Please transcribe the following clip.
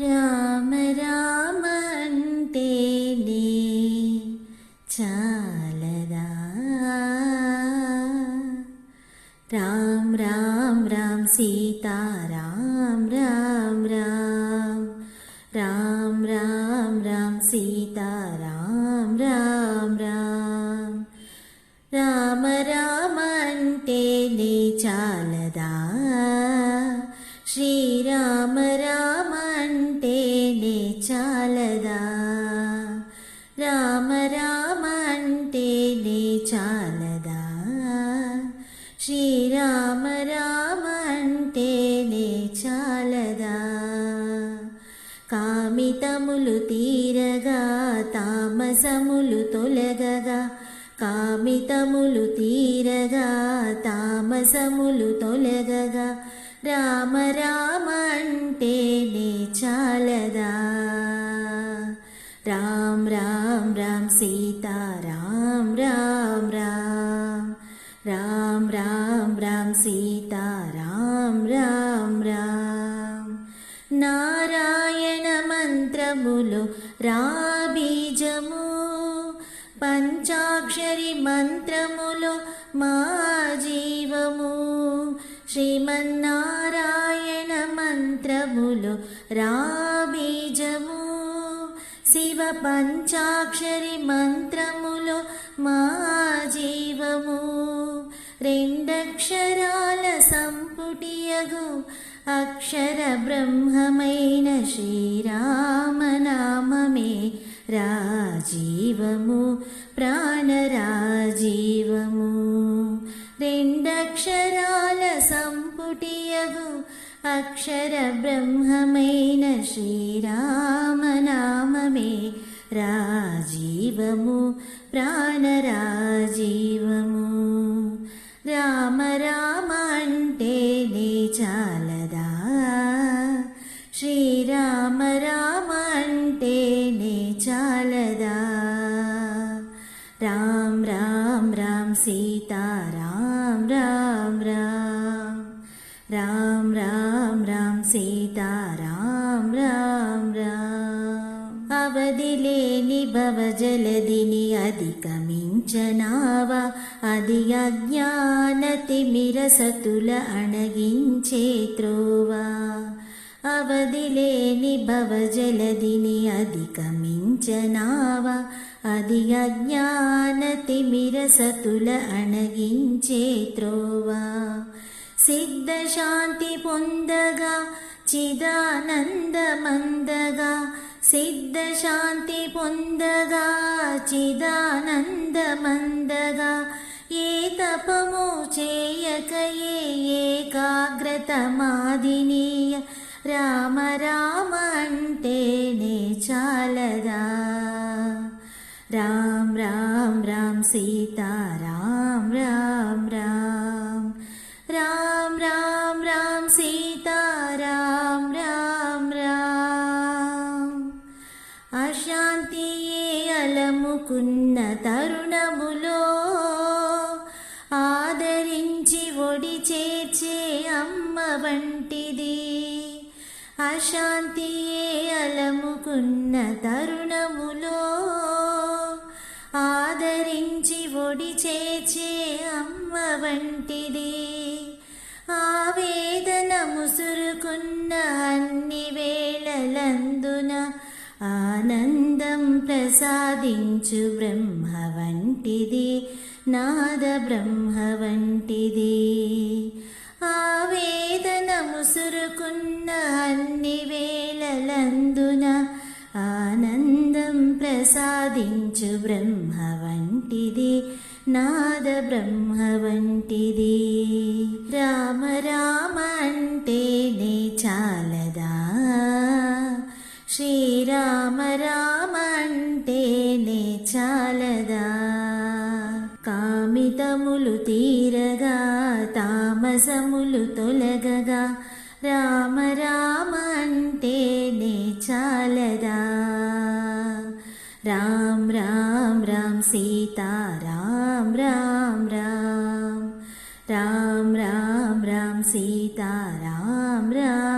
राम रामन्ते चलदा। राम राम राम सीता राम राम राम। राम राम राम सीता राम राम राम। राम रामन्ते चालदा। श्रीराम राम చాలదా? శ్రీరామ రామ అంటేనే చాలదా? కామితములు తీరగా తామసములు తొలగగా కామితములు తీరగా తామసములు తొలగగా రామ రామ అంటేనే చాలదా? రామ్ రామ్ రామ్ సీతా రామ్ राम सीता राम राम राम। नारायण मन्त्रमुलो राबीजमु। पञ्चाक्षरि मन्त्रमुलो मा जीवमु श्रीमन्नारायण मन्त्रमुलो राबीजमु। शिव पञ्चाक्षरि मन्त्रमुलो मा जीवमु రెండక్షరాల సంపుటియగు అక్షర బ్రహ్మమైన శ్రీరామనామమే రాజీవము ప్రాణరాజీవము రెండక్షరాల సంపుటియగు అక్షర బ్రహ్మమైన శ్రీరామనామమే రాజీవము ప్రాణరాజీవము రామ రామ అంటేనే చాలదా శ్రీరామ రామ అంటేనే చాలదా రామ్ రామ్ రామ్ సీతా రామ్ రామ్ రామ్ రామ్ రామ్ రామ్ సీతా भव जलदिनि अधिकमिञ्चना वा अधि अज्ञानतिमिरसतुल अणगिञ्चेत्रो वा अवदिलेनि भव जलदिनि अधिकमिञ्चना वा अधि अज्ञानतिमिरसतुल अणगिञ्चेत्रो वा सिद्ध शान्ति सिद्धशान्तिपुन्दगाचिदानन्दमन्दगा एतपमोचेयकयेकाग्रतमादिनेय राम रामन्ते चालदा राम राम राम सीता राम राम राम। అలముకున్న తరుణములో ఆదరించి ఒడి చేర్చే అమ్మ వంటిది. అశాంతియే అలముకున్న తరుణములో ఆదరించి ఒడి చేర్చే అమ్మ వంటిది. ఆవేదన ముసురుకున్న అన్న ప్రసాదించు బ్రహ్మ వంటిది నాద బ్రహ్మ వంటిది. ఆవేదన ముసురుకున్న అన్ని వేళలందున ఆనందం ప్రసాదించు బ్రహ్మ వంటిది నాద బ్రహ్మ వంటిది. కామితములు తీరగా తామసములు తొలగగా రామ రామ అంటేనే చాలదా రామ్ రామ్ రామ్ సీతా రామ్ రామ్ రామ్ రామ్ రామ్ రామ్ సీతా రామ్ రామ్ రామ్ రామ్ రామ్